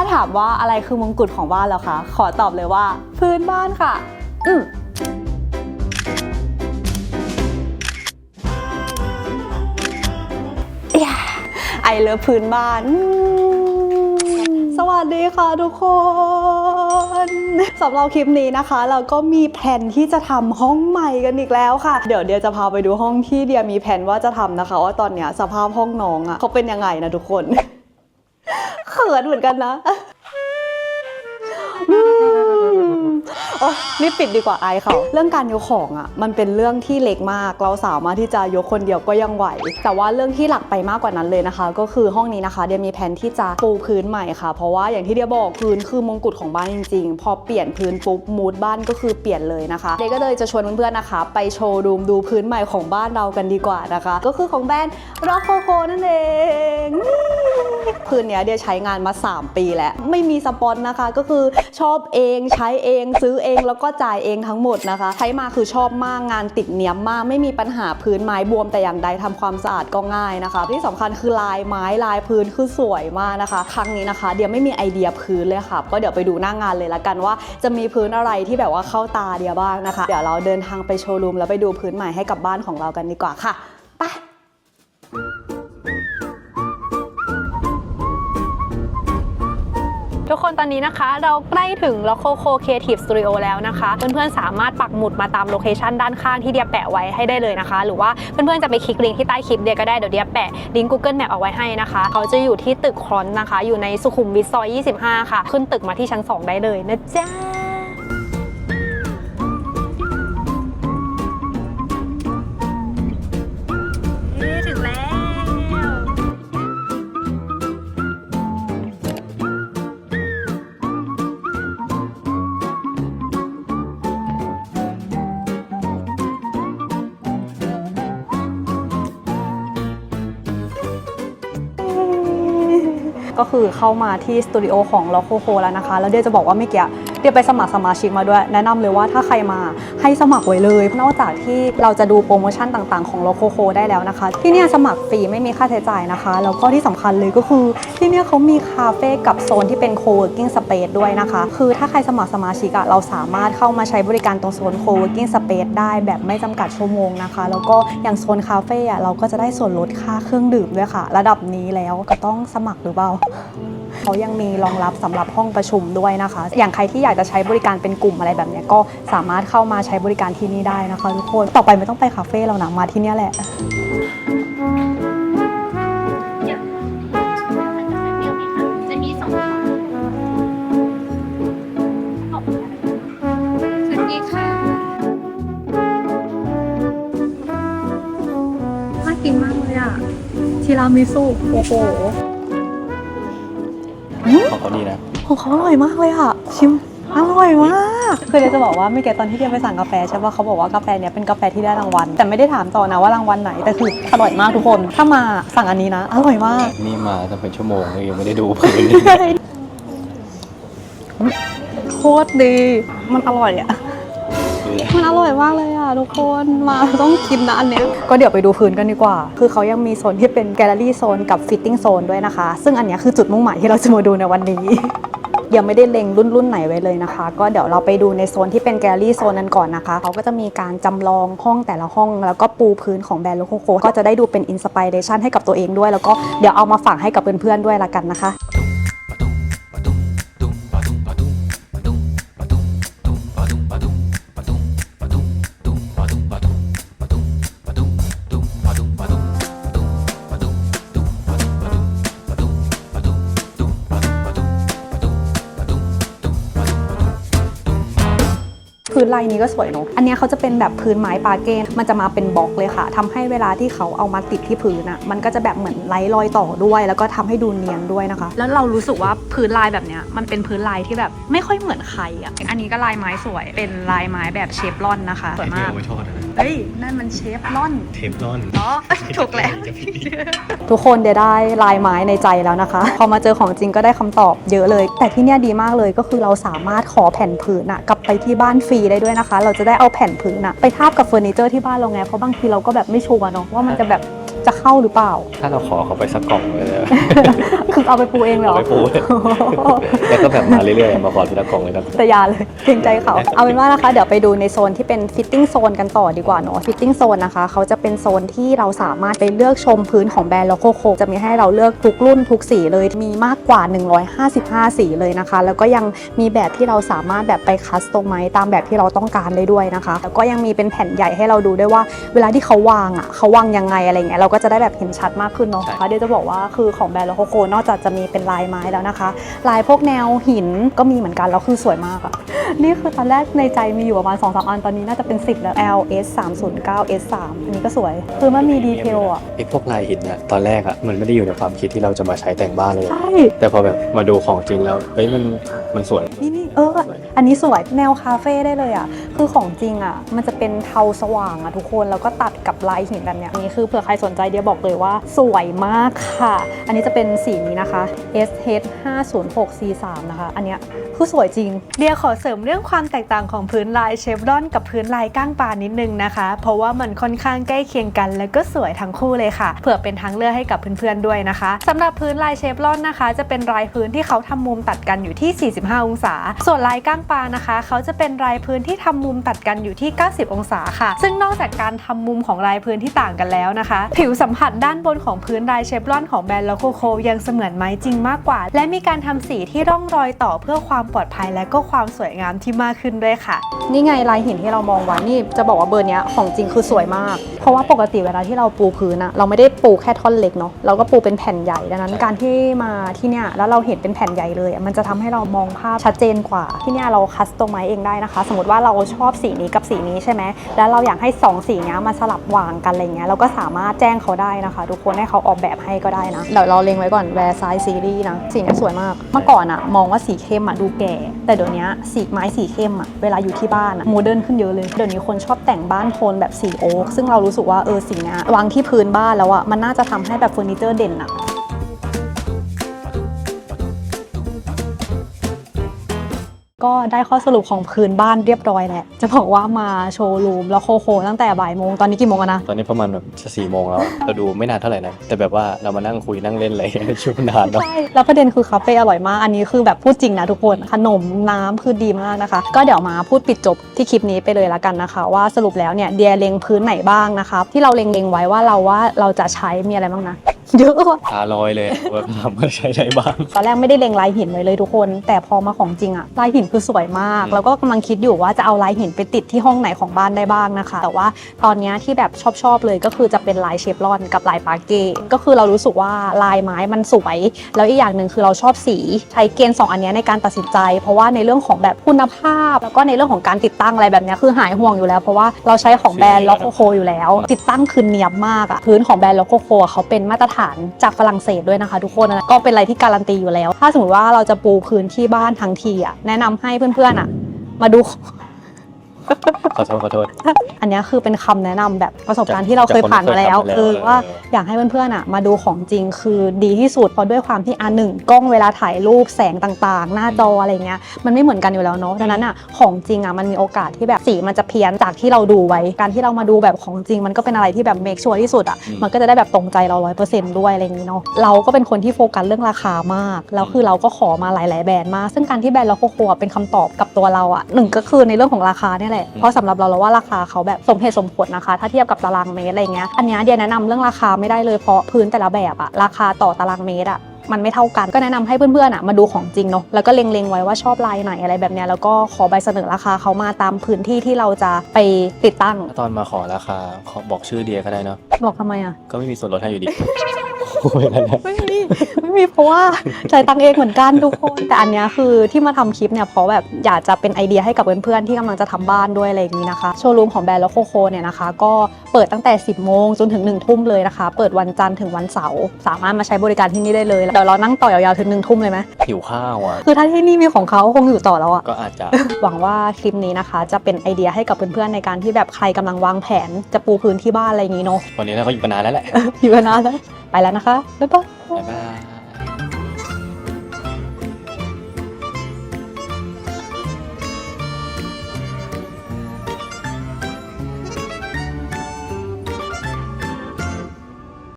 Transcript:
ถ้าถามว่าอะไรคือมงกุฎของบ้านแล้วคะ ขอตอบเลยว่า พื้นบ้านค่ะ อืมไอเลิฟพื้นบ้านอืมสวัสดีค่ะทุกคนสำหรับคลิปนี้นะคะ เราก็มีแผนที่จะทำห้องใหม่กันอีกแล้วค่ะ เดี๋ยวเดียจะพาไปดูห้องที่เดียมีแผนว่าจะทำนะคะ ว่าตอนเนี้ยสภาพห้องน้องอะเขาเป็นยังไงนะทุกคนเขินเหมือนกันนะโอ้รีบปิดดีกว่าไอเขาเรื่องการยกของอะ มันเป็นเรื่องที่เล็กมาก เราสามารถที่จะยกคนเดียวก็ยังไหว แต่ว่าเรื่องที่หลักไปมากกว่านั้นเลยนะคะ ก็คือห้องนี้นะคะ เดียมีแผนที่จะปูพื้นใหม่ค่ะ เพราะว่าอย่างที่เดียบอกพื้นคือมงกุฎของบ้านจริงๆ พอเปลี่ยนพื้นปุ๊บมูดบ้านก็คือเปลี่ยนเลยนะคะ เดียก็เลยจะชวนเพื่อนๆนะคะ ไปโชว์รูมดูพื้นใหม่ของบ้านเรากันดีกว่านะคะ ก็คือของแบรนด์ร็อกโคโคนั่นเอง พื้นเนี้ยเดียใช้งานมา 3 ปีแล้ว ไม่มีสปอนนะคะ ก็คือชอบเองใช้เองซื้อเองแล้วก็จ่ายเองทั้งหมดนะคะ ใช้มาคือชอบมากงานติดเนียมมาก ไม่มีปัญหาพื้นไม้บวมแต่อย่างใดทำความสะอาดก็ง่ายนะคะ ที่สำคัญคือลายไม้ลายพื้นคือสวยมากนะคะ ครั้งนี้นะคะ เดียไม่มีไอเดียพื้นเลยค่ะ ก็เดี๋ยวไปดูหน้างานเลยละกันว่า จะมีพื้นอะไรที่แบบว่าเข้าตาเดียบ้างนะคะ เดี๋ยวเราเดินทางไปโชว์รูมแล้วไปดูพื้นใหม่ให้กับบ้านของเรากันดีกว่าค่ะไป ทุกคนตอนนี้นะคะ เราใกล้ถึง Loco Co Creative Studio แล้วนะคะ เพื่อนๆ สามารถปักหมุดมาตามโลเคชันด้านข้างที่เดียแปะไว้ให้ได้เลยนะคะ หรือว่าเพื่อนๆ จะไปคลิกลิงก์ที่ใต้คลิปเดียก็ได้ เดี๋ยวเดียแปะลิงก์ Google Map เอาไว้ให้นะคะ เขาจะอยู่ที่ตึกครอนนะคะ อยู่ในสุขุมวิทซอย 25 ค่ะ ขึ้นตึกมาที่ชั้น 2 ได้เลยนะจ๊ะ ก็คือเข้ามาที่สตูดิโอของล็อกโคโคแล้วนะคะ แล้วเดียจะบอกว่าเมื่อกี้ เดียไปสมัครสมาชิกมาด้วย แนะนำเลยว่าถ้าใครมาให้สมัครไว้เลย นอกจากที่เราจะดูโปรโมชั่นต่างๆ ของ l o c o c o ได้แล้วนะคะ ที่นี่สมัครฟรีไม่มีค่าใช้จ่ายนะคะ แล้วก็ที่สำคัญเลยก็คือ ที่นี่เขามีคาเฟ่กับโซนที่เป็น co-working space ด้วยนะคะ คือถ้าใครสมัครสมาชิกอะเราสามารถเข้ามาใช้บริการตรงโซน co-working space ได้แบบไม่จำกัดชั่วโมงนะคะ แล้วก็อย่างโซนคาเฟ่อะเราก็จะได้ส่วนลดค่าเครื่องดื่มด้วยค่ะ ระดับนี้แล้วก็ต้องสมัครหรือเปล่า เขายังมีรองรับสำหรับห้องประชุมด้วยนะคะ อย่างใครที่อยากจะใช้บริการเป็นกลุ่มอะไรแบบเนี้ยก็สามารถเข้ามาใช้บริการที่นี่ได้นะคะทุกคนต่อไปไม่ต้องไปคาเฟ่แล้วนะมาที่เนี่ยแหละจะมีสองสวัสดีค่ะน่ากินมากเลยอะทีรามิสุโอ้โห ของเขาดีนะ ของเขาอร่อยมากเลยอะชิมอร่อยมากคือเดี๋ยวจะบอกว่าเมื่อกี้ตอนที่เดียไปสั่งกาแฟใช่ป่ะเขาบอกว่ากาแฟเนี้ยเป็นกาแฟที่ได้รางวัล แต่ไม่ได้ถามต่อนะว่ารางวัลไหน แต่คืออร่อยมากทุกคน ถ้ามาสั่งอันนี้นะ อร่อยมาก นี่มาจะเป็นชั่วโมงเลยยังไม่ได้ดูพื้นโคตรดี มันอร่อยอะ มันอร่อยมากเลยอะทุกคนมาต้องกินนะอันเนี้ยก็เดี๋ยวไปดูพื้นกันดีกว่า คือเขายังมีโซนที่เป็นแกลเลอรี่โซนกับฟิตติ้งโซนด้วยนะคะ ซึ่งอันเนี้ยคือจุดมุ่งหมายที่เราจะมาดูในวันนี้ ยังไม่ได้เล็งรุ่นรุ่นไหนไว้เลยนะคะ ก็เดี๋ยวเราไปดูในโซนที่เป็นแกลเลอรี่โซนนั้นก่อนนะคะ เขาก็จะมีการจำลองห้องแต่ละห้อง แล้วก็ปูพื้นของแบรนด์โลโคโคก็จะได้ดูเป็นอินสปิเรชันให้กับตัวเองด้วย แล้วก็เดี๋ยวเอามาฝากให้กับเพื่อนๆด้วยละกันนะคะ นลายนี้ก็สวยเนอะอันเนี้ยเขาจะเป็นแบบพื้นไม้ปาเก้นมันจะมาเป็นบล็อกเลยค่ะทำให้เวลาที่เขาเอามาติดที่พื้นอะมันก็จะแบบเหมือนไร้รอยต่อด้วย แล้วก็ทำให้ดูเนียนด้วยนะคะ แล้วเรารู้สึกว่าพื้นลายแบบเนี้ยมันเป็นพื้นลายที่แบบไม่ค่อยเหมือนใครอะอันนี้ก็ลายไม้สวย เป็นลายไม้แบบเชฟลอนนะคะสวยมากไม่ชอบนะเฮ้ยนั่นมันเชฟลอนเทปลอนอ๋อถูกแล้วทุกคนเดี๋ยวได้ลายไม้ในใจแล้วนะคะ พอมาเจอของจริงก็ได้คำตอบเยอะเลย แต่ที่เนี่ยดีมากเลยก็คือเราสามารถขอแผ่นผืนอะกลับไปที่บ้านฟรีได้ด้วยนะคะ เราจะได้เอาแผ่นผืนอะไปทาบกับเฟอร์นิเจอร์ที่บ้านเราไง เพราะบางทีเราก็แบบไม่ชัวร์เนาะว่ามันจะแบบจะเข้าเข้าหรือเปล่า ถ้าเราขอเขาไปสักกล่องเลยนะคือ เอาไปปูเองเหรอเอาไปปู แล้วก็แบบมาเรื่อยๆ มาขอทีละกล่องเลยนะ แต่อยาเลยเกรงใจเขา เอาเป็นว่านะคะเดี๋ยวไปดูในโซนที่เป็นฟิตติ้งโซนกันต่อดีกว่าเนาะฟิตติ้งโซนนะคะเขาจะเป็นโซนที่เราสามารถไปเลือกชมพื้นของแบรนด์โลโคโคจะมีให้เราเลือกทุกรุ่นทุกสีเลยมีมากกว่า 155 สีเลยนะคะ แล้วก็ยังมีแบบที่เราสามารถแบบไปคัสตอมไมตามแบบที่เราต้องการได้ด้วยนะคะแล้วก็ยังมีเป็นแผ่นใหญ่ให้เราดูด้วยว่า เวลาที่เขาวางอะเขาวางยังไงอะไรเงี้ยเราก็จะได้แบบเห็นชัดมากขึ้นเนาะใช่เดี๋ยวจะบอกว่าคือของแบรนด์โลโคโคนอกจากจะมีเป็นลายไม้แล้วนะคะ ลายพวกแนวหินก็มีเหมือนกันแล้วคือสวยมากอะนี่คือตอนแรกในใจมีอยู่ประมาณ2อสอันตอนนี้น่าจะเป็น 10 แล้ว L S 3 0 9 S 3อันนี้ก็สวย คือมันมีดีเทลอะไอ้พวกลายหินเนี่ยตอนแรกอะมันไม่ได้อยู่ในความคิดที่เราจะมาใช้แต่งบ้านเลย ใช่ แต่พอแบบมาดูของจริงแล้วเฮ้ยมันมันสวยนี่นี่เอออันนี้สวยแนวคาเฟ่ได้เลยอะคือของจริงอะมันจะเป็นเทาสว่างอะทุกคนแล้วก็ตัดกับลายหินแบบเนี้ยอันนี้คือเผื่อใครสนใจเดียวบอกเลยว่า สวยมากค่ะ อันนี้จะเป็นสีนี้นะคะ S H 5 0 6 C 3นะคะ อันเนี้ยคือสวยจริง เดียขอเสริมเรื่องความแตกต่างของพื้นลายเชฟรอนกับพื้นลายก้างปลานิดนึงนะคะ เพราะว่ามันค่อนข้างใกล้เคียงกันแล้วก็สวยทั้งคู่เลยค่ะ เผื่อเป็นทางเลือกให้กับเพื่อนๆด้วยนะคะสำหรับพื้นลายเชฟรอนนะคะ จะเป็นลายพื้นที่เขาทำมุมตัดกันอยู่ที่ 45 องศา ส่วนลายก้างปลานะคะ เขาจะเป็นลายพื้นที่ทำมุมตัดกันอยู่ที่ 90 องศาค่ะ ซึ่งนอกจากการทำมุมของลายพื้นที่ต่างกันแล้วนะคะ ผิวสัมผัสด้านบนของพื้นลายเชฟรอนของแบรนด์โลโคโคยังเสมือนไม้จริงมากกว่า และมีการทำสีที่ร่องรอยต่อเพื่อความปลอดภัยและก็ความสวยงามที่มากขึ้นด้วยค่ะ นี่ไงลายหินที่เรามองไว้นี่จะบอกว่าเบอร์เนี้ยของจริงคือสวยมาก เพราะว่าปกติเวลาที่เราปูพื้นอะเราไม่ได้ปูแค่ท่อนเล็กเนาะเราก็ปูเป็นแผ่นใหญ่ดังนั้น การที่มาที่เนี่ยแล้วเราเห็นเป็นแผ่นใหญ่เลยอะมันจะทำให้เรามองภาพชัดเจนกว่า ที่เนี่ยเราคัสตอมไมเองได้นะคะ สมมติว่าเราชอบสีนี้กับสีนี้ใช่ไหมแล้วเราอยากให้สองสีเนี้ยมาสลับวางกันอะไรเงี้ยเราก็สามารถแจ้งเขาได้นะคะ ทุกคนให้เขาออกแบบให้ก็ได้นะเดี๋ยวเราเล็งไว้ก่อนแวร์ไซซีรีส์นะ สีเนี้ยสวยมาก เมื่อก่อนอะมองว่าสีเข้มอะดูแก่ แต่เดี๋ยวนี้สีไม้สีเข้มอะเวลาอยู่ที่บ้านอะโมเดิร์นขึ้นเยอะเลย เดี๋ยวนี้คนชอบแต่งบ้านโทนแบบสีโอ๊กซึ่งเรารู้สึกว่าเออสีเนี้ยวางที่พื้นบ้านแล้วอะมันน่าจะทำให้แบบเฟอร์นิเจอร์เด่นอะก็ ได้ข้อสรุปของพื้นบ้านเรียบร้อยแล้วจะบอกว่ามาโชว์รูมแล้วโคโคตั้งแต่บ่ายโมงตอนนี้กี่โมงอะนะตอนนี้ประมาณแบบจะสี่โมงแล้วเราดูไม่นานเท่าไหร่นะแต่แบบว่าเรามานั่งคุยนั่งเล่นอะไรช่วงนานเนาะใช่แล้วประเด็นคือคาเฟ่อร่อยมากอันนี้คือแบบพูดจริงนะทุกคนขนมน้ำคือดีมากนะคะ ก็เดี๋ยวมาพูดปิดจบที่คลิปนี้ไปเลยละกันนะคะ ว่าสรุปแล้วเนี่ยเดียเล็งพื้นไหนบ้างนะคะที่เราเล็งๆไว้ว่าเราว่าเราจะใช้มีอะไรบ้างนะเยอะว่ะตาลอยเลยว่าทำว่าใช้ได้บ้างตอนแรกไม่ได้เล็งลายหินไว้เลยทุกคน แต่พอมาของจริงอะลายหินคือสวยมากอืมแล้วก็กำลังคิดอยู่ว่าจะเอาลายหินไปติดที่ห้องไหนของบ้านได้บ้างนะคะ แต่ว่าตอนเนี้ยที่แบบชอบๆเลยก็คือจะเป็นลายเชฟรอนกับลายปาเก้ก็คือเรารู้สึกว่าลายไม้มันสวย แล้วอีกอย่างหนึ่งคือเราชอบสี ใช้เกณฑ์สองอันเนี้ยในการตัดสินใจ เพราะว่าในเรื่องของแบบคุณภาพ แล้วก็ในเรื่องของการติดตั้งอะไรแบบเนี้ยคือหายห่วงอยู่แล้ว เพราะว่าเราใช้ของแบรนด์ล็อกโคโคอยู่แล้ว ติดตั้งคือเนียบมากอะพื้นของแบรนด์ล็อกโคโคเขาเป็นมาตรฐานจากฝรั่งเศสด้วยนะคะ ทุกคนก็เป็นอะไรที่การันตีอยู่แล้ว ถ้าสมมติว่าเราจะปูพื้นที่บ้านทั้งทีอะแนะนำให้เพื่อนๆอะมาดู ขอโทษขอโทษ อันเนี้ยคือเป็นคำแนะนำแบบประสบการณ์ที่เราเคยผ่านมาแล้ว จากคนที่เคยทำมาแล้วคือเออว่าอยากให้เพื่อนๆอะมาดูของจริงคือดีที่สุดเพราะด้วยความที่อันหนึ่งกล้องเวลาถ่ายรูปแสงต่างๆ หน้าจออะไรเงี้ยมันไม่เหมือนกันอยู่แล้วเนาะดังนั้นอะของจริงอะมันมีโอกาสที่แบบสีมันจะเพี้ยนจากที่เราดูไว้ การที่เรามาดูแบบของจริง มันก็เป็นอะไรที่แบบเมคชัวร์ที่สุดอะอืม มันก็จะได้แบบตรงใจเราร้อยเปอร์เซ็นต์ด้วยอะไรอย่างนี้เนาะเราก็เป็นคนที่โฟกัสเรื่องราคามากแล้วคือเราก็ขอมาหลาย ๆแบรนด์มากซึ่งการที่แบรนด์เราโคโคอะเป็นคำตอบกับตัวเราอะหนึ่งก็คือในเรื่องของราคาเนี่ยแหละเพราะสำหรับเราเราว่าราคาเขาแบบสมเหตุสมผลนะคะ ถ้าเทียบกับตารางเมตรอะไรเงี้ย อันเนี้ยเดียแนะนำเรื่องราคาไม่ได้เลยเพราะพื้นแต่ละแบบอะราคาต่อตารางเมตรอะมันไม่เท่ากันก็แนะนำให้เพื่อนๆอะมาดูของจริงเนาะแล้วก็เล็งๆไว้ว่าชอบลายไหนอะไรแบบเนี้ยแล้วก็ขอใบเสนอราคาเขามาตามพื้นที่ที่เราจะไปติดตั้ง ตอนมาขอราคาขอบอกชื่อเดียก็ได้เนาะบอกทำไมอะก็ไม่มีส่วนลดให้อยู่ดีโอ้ยนั่นแหละไม่มีไม่มีเพราะว่าจ่ายตังค์เองเหมือนกันทุกคน แต่อันเนี้ยคือที่มาทำคลิปเนี่ยเพราะแบบอยากจะเป็นไอเดียให้กับเพื่อนๆที่กำลังจะทำบ้านด้วยอะไรอย่างนี้นะคะ โชว์รูมของแบรนด์โลโคโคเนี่ยนะคะ ก็เปิดตั้งแต่ 10 โมงจนถึง 1 ทุ่มเลยนะคะ เปิดวันจันทร์ถึงวันเสาร์สามารถมาใช้บริการที่นี่ได้เลยเดี๋ยวเรานั่งต่อยาวๆถึง1ทุ่มเลยไหมหิวข้าวอะคือถ้าที่นี่มีของเขาคงอยู่ต่อแล้วอะก็อาจจะหวังว่าคลิปนี้นะคะ จะเป็นไอเดียให้กับเพื่อนๆในการที่แบบใครกำลังวางแผนจะปูพื้นที่บ้านอะไรอย่างนี้เนาะวันนี้เราก็อยู่กันนานแล้วแหละอยู่กันนานแล้วไปแล้วนะคะบ๊ายบายบ๊ายบาย